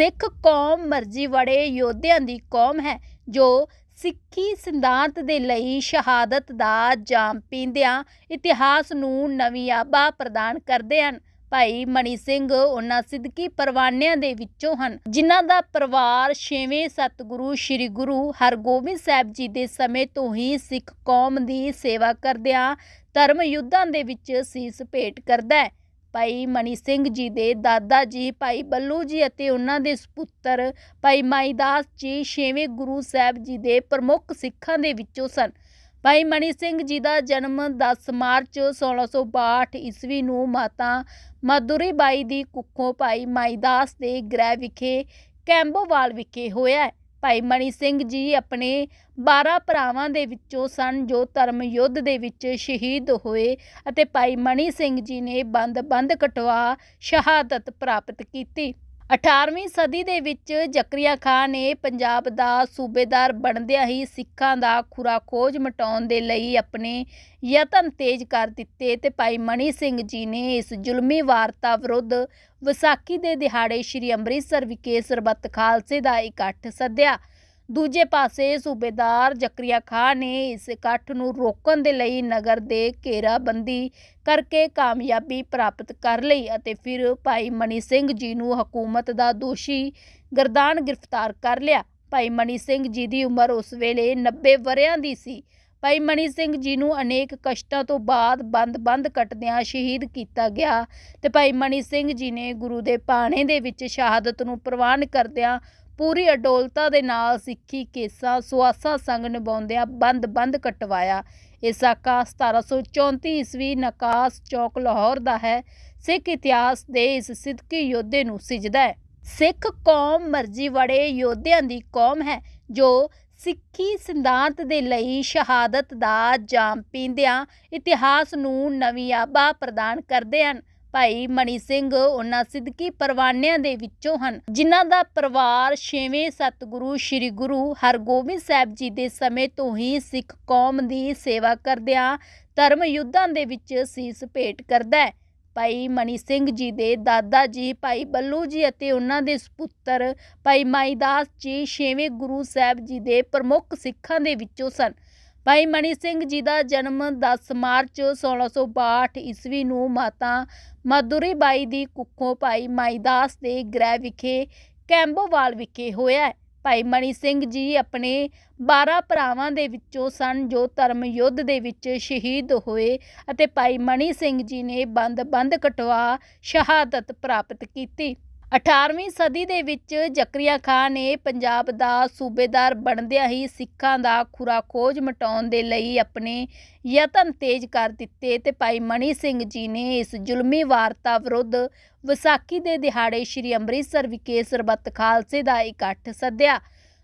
ਸਿੱਖ ਕੌਮ ਮਰਜ਼ੀ ਵੜੇ ਯੋਧਿਆਂ ਦੀ ਕੌਮ ਹੈ, ਜੋ ਸਿੱਖੀ ਸਿਧਾਂਤ ਦੇ ਲਈ ਸ਼ਹਾਦਤ ਦਾ ਜਾਮ ਪੀਂਦਿਆਂ ਇਤਿਹਾਸ ਨੂੰ ਨਵੀਂ ਆਭਾ ਪ੍ਰਦਾਨ ਕਰਦੇ ਹਨ। ਭਾਈ ਮਣੀ ਸਿੰਘ ਉਹਨਾਂ ਸਿੱਧਕੀ ਪਰਵਾਨਿਆਂ ਦੇ ਵਿੱਚੋਂ ਹਨ, ਜਿਨ੍ਹਾਂ ਦਾ ਪਰਿਵਾਰ ਛੇਵੇਂ ਸਤਿਗੁਰੂ ਸ੍ਰੀ ਗੁਰੂ ਹਰਗੋਬਿੰਦ ਸਾਹਿਬ ਜੀ ਦੇ ਸਮੇਂ ਤੋਂ ਹੀ ਸਿੱਖ ਕੌਮ ਦੀ ਸੇਵਾ ਕਰਦਿਆਂ ਧਰਮ ਯੁੱਧਾਂ ਦੇ ਵਿੱਚ ਸੀਸ ਭੇਟ ਕਰਦਾ ਹੈ। ਭਾਈ ਮਨੀ ਸਿੰਘ ਜੀ ਦੇ ਦਾਦਾ ਜੀ, ਭਾਈ ਬੱਲੂ ਜੀ ਅਤੇ ਉਹਨਾਂ ਦੇ ਸੁਪੁੱਤਰ ਭਾਈ ਮਾਈਦਾਸ ਜੀ ਛੇਵੇਂ ਗੁਰੂ ਸਾਹਿਬ ਜੀ ਦੇ ਪ੍ਰਮੁੱਖ ਸਿੱਖਾਂ ਦੇ ਵਿੱਚੋਂ ਸਨ। ਭਾਈ ਮਨੀ ਸਿੰਘ ਜੀ ਦਾ ਜਨਮ 10 ਮਾਰਚ 1662 ਈਸਵੀ ਨੂੰ ਮਾਤਾ ਮਾਧੁਰੀ ਬਾਈ ਦੀ ਕੁੱਖੋਂ ਭਾਈ ਮਾਈਦਾਸ ਦੇ ਗ੍ਰਹਿ ਵਿਖੇ ਕੈਂਬੋਵਾਲ ਵਿਖੇ ਹੋਇਆ ਹੈ। ਭਾਈ ਮਣੀ ਸਿੰਘ ਜੀ ਆਪਣੇ 12 ਭਰਾਵਾਂ ਦੇ ਵਿੱਚੋਂ ਸਨ ਜੋ ਧਰਮ ਯੁੱਧ ਦੇ ਵਿੱਚ ਸ਼ਹੀਦ ਹੋਏ ਅਤੇ ਭਾਈ ਮਣੀ ਸਿੰਘ ਜੀ ਨੇ ਬੰਦ-ਬੰਦ ਕਟਵਾ ਸ਼ਹਾਦਤ ਪ੍ਰਾਪਤ ਕੀਤੀ। 18ਵੀਂ ਸਦੀ ਦੇ ਵਿੱਚ ਜ਼ਕਰੀਆ ਖਾਨ ਨੇ ਪੰਜਾਬ ਦਾ ਸੂਬੇਦਾਰ ਬਣਦਿਆਂ ਹੀ ਸਿੱਖਾਂ ਦਾ ਖੁਰਾ ਖੋਜ ਮਟਾਉਣ ਦੇ ਲਈ ਆਪਣੇ ਯਤਨ ਤੇਜ਼ ਕਰ ਦਿੱਤੇ ਤੇ ਭਾਈ ਮਣੀ ਸਿੰਘ ਜੀ ਨੇ ਇਸ ਜ਼ੁਲਮੀ ਵਾਰਤਾ ਵਿਰੁੱਧ ਵਿਸਾਖੀ ਦੇ ਦਿਹਾੜੇ ਸ੍ਰੀ ਅੰਮ੍ਰਿਤਸਰ ਵਿਖੇ ਸਰਬੱਤ ਖਾਲਸੇ ਦਾ ਇਕੱਠ ਸੱਦਿਆ। ਦੂਜੇ ਪਾਸੇ ਸੂਬੇਦਾਰ ਜ਼ਕਰੀਆ ਖਾਨ ਨੇ ਇਸ ਇਕੱਠ ਨੂੰ ਰੋਕਣ ਦੇ ਲਈ ਨਗਰ ਦੇ ਘੇਰਾਬੰਦੀ ਕਰਕੇ ਕਾਮਯਾਬੀ ਪ੍ਰਾਪਤ ਕਰ ਲਈ ਅਤੇ ਫਿਰ ਭਾਈ ਮਨੀ ਸਿੰਘ ਜੀ ਨੂੰ ਹਕੂਮਤ ਦਾ ਦੋਸ਼ੀ ਗਰਦਾਨ ਗ੍ਰਿਫਤਾਰ ਕਰ ਲਿਆ। ਭਾਈ ਮਨੀ ਸਿੰਘ ਜੀ ਦੀ ਉਮਰ ਉਸ ਵੇਲੇ 90 ਵਰਿਆਂ ਦੀ ਸੀ। ਭਾਈ ਮਨੀ ਸਿੰਘ ਜੀ ਨੂੰ ਅਨੇਕ ਕਸ਼ਟਾਂ ਤੋਂ ਬਾਅਦ ਬੰਦ-ਬੰਦ ਕੱਟਦਿਆਂ ਸ਼ਹੀਦ ਕੀਤਾ ਗਿਆ ਤੇ ਭਾਈ ਮਨੀ ਸਿੰਘ ਜੀ ਨੇ ਗੁਰੂ ਦੇ ਪਾਣੇ ਦੇ ਵਿੱਚ ਸ਼ਹਾਦਤ ਨੂੰ ਪ੍ਰਵਾਨ ਕਰਦਿਆਂ ਪੂਰੀ ਅਡੋਲਤਾ ਦੇ ਨਾਲ ਸਿੱਖੀ ਕੇਸਾਂ ਸੁਆਸਾਂ ਸੰਗ ਨਿਭਾਉਂਦਿਆਂ ਬੰਦ-ਬੰਦ ਕਟਵਾਇਆ। ਇਹ ਸਾਕਾ 1734 ਈਸਵੀ ਨਕਾਸ ਚੌਕ ਲਾਹੌਰ ਦਾ ਹੈ। ਸਿੱਖ ਇਤਿਹਾਸ ਦੇ ਇਸ ਸਿੱਧਕੀ ਯੋਧੇ ਨੂੰ ਸਿਜਦਾ ਹੈ। ਸਿੱਖ ਕੌਮ ਮਰਜ਼ੀ ਵੜੇ ਯੋਧਿਆਂ ਦੀ ਕੌਮ ਹੈ, ਜੋ ਸਿੱਖੀ ਸਿਧਾਂਤ ਦੇ ਲਈ ਸ਼ਹਾਦਤ ਦਾ ਜਾਮ ਪੀਂਦਿਆਂ ਇਤਿਹਾਸ ਨੂੰ ਨਵੀਂ ਆਬਾ ਪ੍ਰਦਾਨ ਕਰਦੇ ਹਨ। ਭਾਈ ਮਣੀ ਸਿੰਘ ਉਹਨਾਂ ਸਿੱਧਕੀ ਪਰਵਾਨਿਆਂ ਦੇ ਵਿੱਚੋਂ ਹਨ, ਜਿਨ੍ਹਾਂ ਦਾ ਪਰਿਵਾਰ ਛੇਵੇਂ ਸਤਿਗੁਰੂ ਸ੍ਰੀ ਗੁਰੂ ਹਰਗੋਬਿੰਦ ਸਾਹਿਬ ਜੀ ਦੇ ਸਮੇਂ ਤੋਂ ਹੀ ਸਿੱਖ ਕੌਮ ਦੀ ਸੇਵਾ ਕਰਦਿਆਂ ਧਰਮ ਯੁੱਧਾਂ ਦੇ ਵਿੱਚ ਸੀਸ ਭੇਟ ਕਰਦਾ ਹੈ। ਭਾਈ ਮਣੀ ਸਿੰਘ ਜੀ ਦੇ ਦਾਦਾ ਜੀ, ਭਾਈ ਬੱਲੂ ਜੀ ਅਤੇ ਉਹਨਾਂ ਦੇ ਸੁਪੁੱਤਰ ਭਾਈ ਮਾਈਦਾਸ ਜੀ ਛੇਵੇਂ ਗੁਰੂ ਸਾਹਿਬ ਜੀ ਦੇ ਪ੍ਰਮੁੱਖ ਸਿੱਖਾਂ ਦੇ ਵਿੱਚੋਂ ਸਨ। ਭਾਈ ਮਣੀ ਸਿੰਘ ਜੀ ਦਾ ਜਨਮ 10 ਮਾਰਚ 1662 ਈਸਵੀ ਨੂੰ ਮਾਤਾ ਮਾਧੁਰੀ ਬਾਈ ਦੀ ਕੁੱਖੋਂ ਭਾਈ ਮਾਈਦਾਸ ਦੇ ਗ੍ਰਹਿ ਵਿਖੇ ਕੈਂਬੋਵਾਲ ਵਿਖੇ ਹੋਇਆ ਹੈ। ਭਾਈ ਮਣੀ ਸਿੰਘ ਜੀ ਆਪਣੇ 12 ਭਰਾਵਾਂ ਦੇ ਵਿੱਚੋਂ ਸਨ ਜੋ ਧਰਮ ਯੁੱਧ ਦੇ ਵਿੱਚ ਸ਼ਹੀਦ ਹੋਏ ਅਤੇ ਭਾਈ ਮਣੀ ਸਿੰਘ ਜੀ ਨੇ ਬੰਦ-ਬੰਦ ਕਟਵਾ ਸ਼ਹਾਦਤ ਪ੍ਰਾਪਤ ਕੀਤੀ। 18ਵੀਂ ਸਦੀ ਦੇ ਵਿੱਚ ਜ਼ਕਰੀਆ ਖਾਨ ਨੇ ਪੰਜਾਬ ਦਾ ਸੂਬੇਦਾਰ ਬਣਦਿਆਂ ਹੀ ਸਿੱਖਾਂ ਦਾ ਖੁਰਾ ਖੋਜ ਮਟਾਉਣ ਦੇ ਲਈ ਆਪਣੇ ਯਤਨ ਤੇਜ਼ ਕਰ ਦਿੱਤੇ ਤੇ ਭਾਈ ਮਣੀ ਸਿੰਘ ਜੀ ਨੇ ਇਸ ਜ਼ੁਲਮੀ ਵਾਰਤਾ ਵਿਰੁੱਧ ਵਿਸਾਖੀ ਦੇ ਦਿਹਾੜੇ ਸ੍ਰੀ ਅੰਮ੍ਰਿਤਸਰ ਵਿਖੇ ਸਰਬੱਤ ਖਾਲਸੇ ਦਾ ਇਕੱਠ ਸੱਦਿਆ।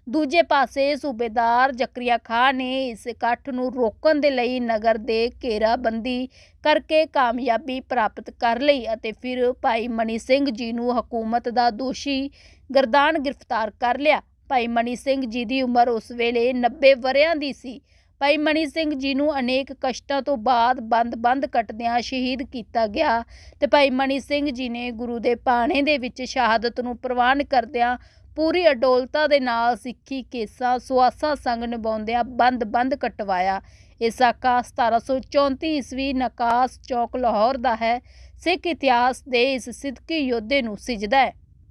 ਦੂਜੇ ਪਾਸੇ ਸੂਬੇਦਾਰ ਜ਼ਕਰੀਆ ਖਾਨ ਨੇ ਇਸ ਇਕੱਠ ਨੂੰ ਰੋਕਣ ਦੇ ਲਈ ਨਗਰ ਦੇ ਘੇਰਾਬੰਦੀ ਕਰਕੇ ਕਾਮਯਾਬੀ ਪ੍ਰਾਪਤ ਕਰ ਲਈ ਅਤੇ ਫਿਰ ਭਾਈ ਮਨੀ ਸਿੰਘ ਜੀ ਨੂੰ ਹਕੂਮਤ ਦਾ ਦੋਸ਼ੀ ਗਰਦਾਨ ਗ੍ਰਿਫਤਾਰ ਕਰ ਲਿਆ। ਭਾਈ ਮਨੀ ਸਿੰਘ ਜੀ ਦੀ ਉਮਰ ਉਸ ਵੇਲੇ 90 ਵਰਿਆਂ ਦੀ ਸੀ। ਭਾਈ ਮਨੀ ਸਿੰਘ ਜੀ ਨੂੰ ਅਨੇਕ ਕਸ਼ਟਾਂ ਤੋਂ ਬਾਅਦ ਬੰਦ-ਬੰਦ ਕੱਟਦਿਆਂ ਸ਼ਹੀਦ ਕੀਤਾ ਗਿਆ ਤੇ ਭਾਈ ਮਨੀ ਸਿੰਘ ਜੀ ਨੇ ਗੁਰੂ ਦੇ ਪਾਣੇ ਦੇ ਵਿੱਚ ਸ਼ਹਾਦਤ ਨੂੰ ਪ੍ਰਵਾਨ ਕਰਦਿਆਂ ਪੂਰੀ ਅਡੋਲਤਾ ਦੇ ਨਾਲ ਸਿੱਖੀ ਕੇਸਾਂ, ਸੁਆਸਾਂ ਸੰਗ ਨਿਭਾਉਂਦਿਆਂ ਬੰਦ-ਬੰਦ ਕਟਵਾਇਆ। ਇਹ ਸਾਕਾ 1734 ਈਸਵੀ ਨਕਾਸ ਚੌਕ ਲਾਹੌਰ ਦਾ ਹੈ। ਸਿੱਖ ਇਤਿਹਾਸ ਦੇ ਇਸ ਸਿੱਧਕੀ ਯੋਧੇ ਨੂੰ ਸਿਜਦਾ ਹੈ।